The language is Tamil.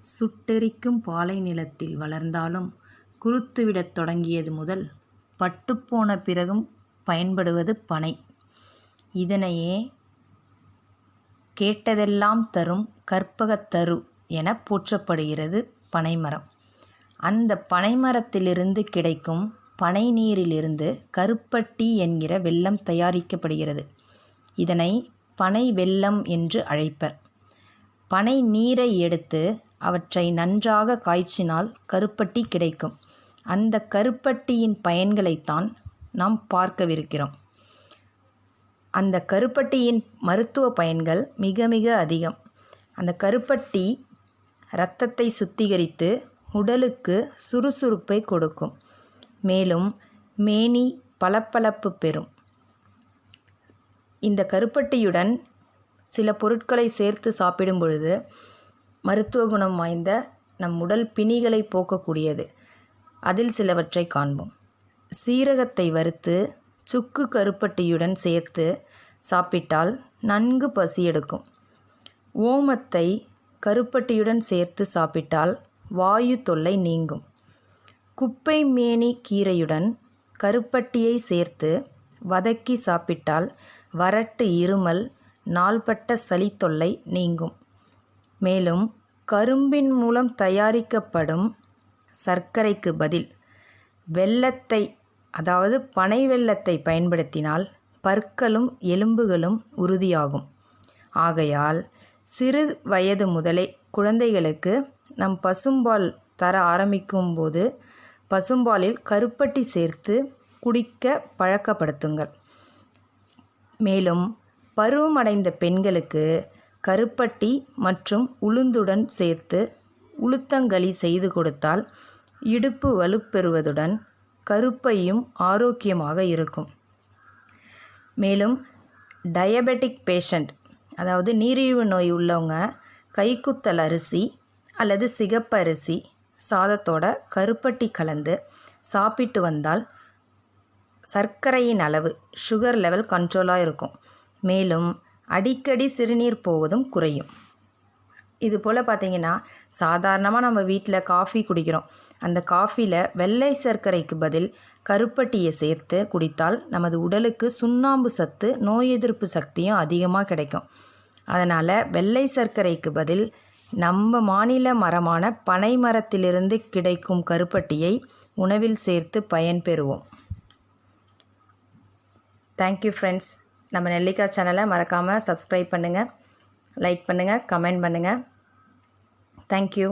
சுட்டெரிக்கும் பாலை நிலத்தில் வளர்ந்தாலும் குருத்துவிடத் தொடங்கியது முதல் பட்டுப்போன பிறகும் பயன்படுவது பனை. இதனையே கேட்டதெல்லாம் தரும் கற்பகத் தரு போற்றப்படுகிறது பனைமரம். அந்த பனைமரத்திலிருந்து கிடைக்கும் பனை நீரிலிருந்து கருப்பட்டி என்கிற வெள்ளம் தயாரிக்கப்படுகிறது. இதனை பனை வெல்லம் என்று அழைப்பர். பனை நீரை எடுத்து அவற்றை நன்றாக காய்ச்சினால் கருப்பட்டி கிடைக்கும். அந்த கருப்பட்டியின் பயன்களைத்தான் நாம் பார்க்கவிருக்கிறோம். அந்த கருப்பட்டியின் மருத்துவ பயன்கள் மிக மிக அதிகம். அந்த கருப்பட்டி இரத்தத்தை சுத்திகரித்து உடலுக்கு சுறுசுறுப்பை கொடுக்கும். மேலும் மேனி பளபளப்பு பெறும். இந்த கருப்பட்டியுடன் சில பொருட்களை சேர்த்து சாப்பிடும் பொழுது மருத்துவ குணம் வாய்ந்த நம் உடல் பிணிகளைப் போக்கக்கூடியது. அதில் சிலவற்றைக் காண்போம். சீரகத்தை வறுத்து சுக்கு கருப்பட்டியுடன் சேர்த்து சாப்பிட்டால் நன்கு பசி எடுக்கும். ஓமத்தை கருப்பட்டியுடன் சேர்த்து சாப்பிட்டால் வாயு தொல்லை நீங்கும். குப்பை மேனி கீரையுடன் கருப்பட்டியை சேர்த்து வதக்கி சாப்பிட்டால் வறட்டு இருமல் நாள்பட்ட சளி தொல்லை நீங்கும். மேலும் கரும்பின் மூலம் தயாரிக்கப்படும் சர்க்கரைக்கு பதில் வெள்ளத்தை அதாவது பனை வெள்ளத்தை பயன்படுத்தினால் பற்களும் எலும்புகளும் உறுதியாகும். ஆகையால் சிறு வயது முதலே குழந்தைகளுக்கு நம் பசும்பால் தர ஆரம்பிக்கும் போது பசும்பாலில் கருப்பட்டி சேர்த்து குடிக்க பழக்கப்படுத்துங்கள். மேலும் பருவமடைந்த பெண்களுக்கு கருப்பட்டி மற்றும் உளுந்துடன் சேர்த்து உளுத்தங்களி செய்து கொடுத்தால் இடுப்பு வலுப்பெறுவதுடன் கருப்பையும் ஆரோக்கியமாக இருக்கும். மேலும் டயபெட்டிக் பேஷண்ட் அதாவது நீரிழிவு நோய் உள்ளவங்க கைக்குத்தல் அரிசி அல்லது சிகப்பரிசி சாதத்தோட கருப்பட்டி கலந்து சாப்பிட்டு வந்தால் சர்க்கரையின் அளவு சுகர் லெவல் கண்ட்ரோலாக இருக்கும். மேலும் அடிக்கடி சிறுநீர் போவதும் குறையும். இது போல் பார்த்தீங்கன்னா சாதாரணமாக நம்ம வீட்டில் காஃபி குடிக்கிறோம். அந்த காஃபியில் வெள்ளை சர்க்கரைக்கு பதில் கருப்பட்டியை சேர்த்து குடித்தால் நமது உடலுக்கு சுண்ணாம்பு சத்து நோய் எதிர்ப்பு சக்தியும் அதிகமாக கிடைக்கும். அதனால் வெள்ளை சர்க்கரைக்கு பதில் நம்ம மாநில மரமான பனை மரத்திலிருந்து கிடைக்கும் கருப்பட்டியை உணவில் சேர்த்து பயன் பெறுவோம். Thank you friends. நம்ம நெல்லிக்காய் சேனலை மறக்காமல் சப்ஸ்கிரைப் பண்ணுங்கள் லைக் பண்ணுங்கள் கமெண்ட் பண்ணுங்கள் தேங்க் யூ.